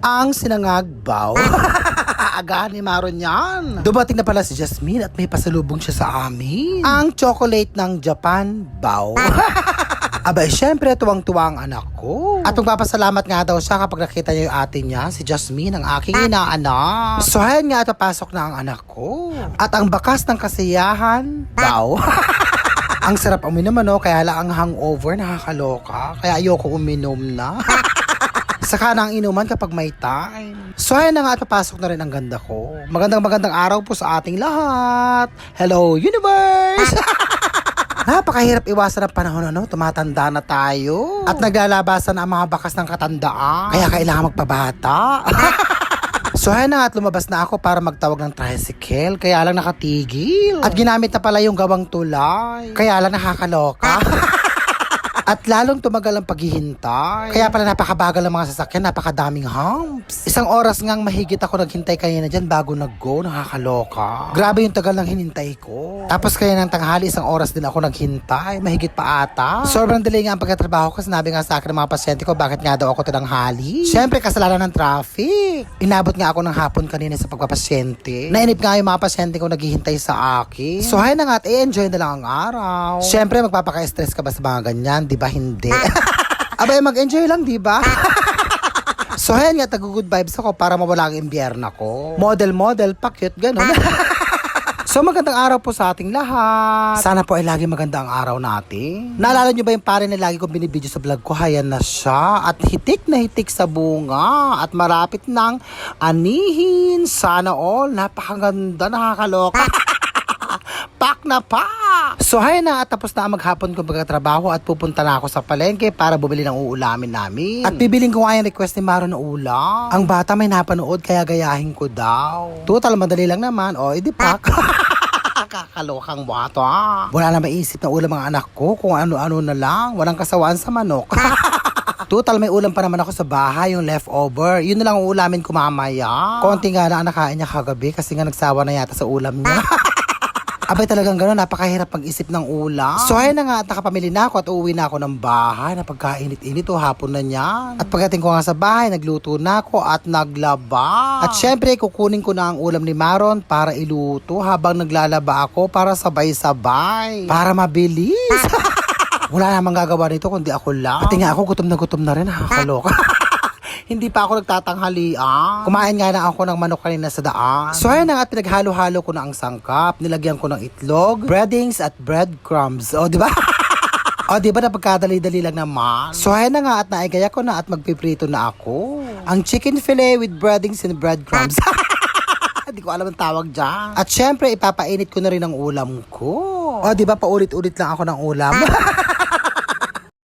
ang sinangagbaw. Agahan ni Maron yan. Dumating na pala si Jasmine at may pasalubong siya sa amin. Ang chocolate ng Japan Bao. Aba, syempre, tuwang-tuwa ang anak ko. At magpapasalamat nga daw siya kapag nakita niya yung ate niya, si Jasmine, ang aking inaanak. So, ayan nga, at papasok na ang anak ko. At ang bakas ng kasiyahan, daw. ang sarap uminom, ano, kaya lang ang hangover, nakakaloka. Kaya ayoko uminom na. Saka na ang inuman kapag may time. So ayan na nga at papasok na rin ang ganda ko. Magandang magandang araw po sa ating lahat. Hello universe! Napakahirap iwasan ang panahon ano, tumatanda na tayo. At naglalabasan ang mga bakas ng katandaan. Kaya kailangan magpabata. So ayan na nga at lumabas na ako para magtawag ng tricycle. Kaya lang nakatigil. At ginamit na pala yung gawang tulay. Kaya lang nakakaloka. At lalong tumagal ang paghihintay. Kaya pala napakabagal ang mga sasakyan, napakadaming humps. Isang oras ngang mahigit ako naghintay kanina dyan bago nag-go, nakakaloka. Grabe yung tagal ng hinintay ko. Tapos kaya ng tanghali, isang oras din ako naghintay, mahigit pa ata. Sobrang delay nga ang pagkatrabaho ko, sinabi nga sa akin ng mga pasyente ko, bakit nga daw ako tinanghali? Siyempre, kasalanan ng traffic. Inabot nga ako ng hapon kanina sa pagpapasyente. Nainip nga yung mga pasyente ko naghihintay sa akin. So, hay na nga at i-enjoy na lang ang araw. Siyempre, magpapaka-stress ka ba sa mga ganyan? Di ba hindi? Abay, mag-enjoy lang, di ba? So, ayan nga, tagu-good vibes ako para mawala ang imbierna ko. Model-model, pa-cute, ganun. so, magandang araw po sa ating lahat. Sana po ay lagi maganda ang araw natin. Naalala nyo ba yung pare na lagi kong binibidyo sa vlog ko? Hayan na siya. At hitik na hitik sa bunga. At marapit ng anihin. Sana all. Napakaganda, nakakaloka. pak na pa! So, hay na, at tapos na maghapon kong pagkatrabaho at pupunta na ako sa palengke para bumili ng uulamin namin. At bibiling ko nga yung request ni Maro na ulam. Ang bata may napanood kaya gayahin ko daw. Total, madali lang naman. O, edi pak. Kakalokang buhato ah. Wala na maisip na ulam ang anak ko kung ano-ano na lang. Walang kasawaan sa manok. Total, may ulam pa naman ako sa bahay, yung leftover. Yun na lang ang ulamin ko mamaya. Konti nga lang ang nakain niya kagabi kasi nga nagsawa na yata sa ulam niya. Abay talagang gano'n, napakahirap pag-isip ng ulam. So ayun na nga, at nakapamili na ako at uuwi na ako ng bahay na pagkainit-init o hapon na niyan. At pagdating ko nga sa bahay, nagluto na ako at naglaba. At syempre, kukunin ko na ang ulam ni Maron para iluto habang naglalaba ako para sabay-sabay. Para mabilis. Wala namang gagawa nito kundi ako lang. Pati nga ako, gutom na gutom na rin, nakakaloka. Hindi pa ako nagtatanghalian. Kumain nga na ako ng manok kanina sa daan. So ayun na nga, pinaghalo-halo ko na ang sangkap. Nilagyan ko ng itlog, breadings at breadcrumbs. O, di ba? O, di ba napagkadali-dali lang naman? So, ayun na nga at naigaya ko na at magpiprito na ako. Ang chicken fillet with breadings and breadcrumbs. Hindi ko alam ang tawag dyan. At syempre, ipapainit ko na rin ang ulam ko. O, di ba paulit-ulit lang ako ng ulam?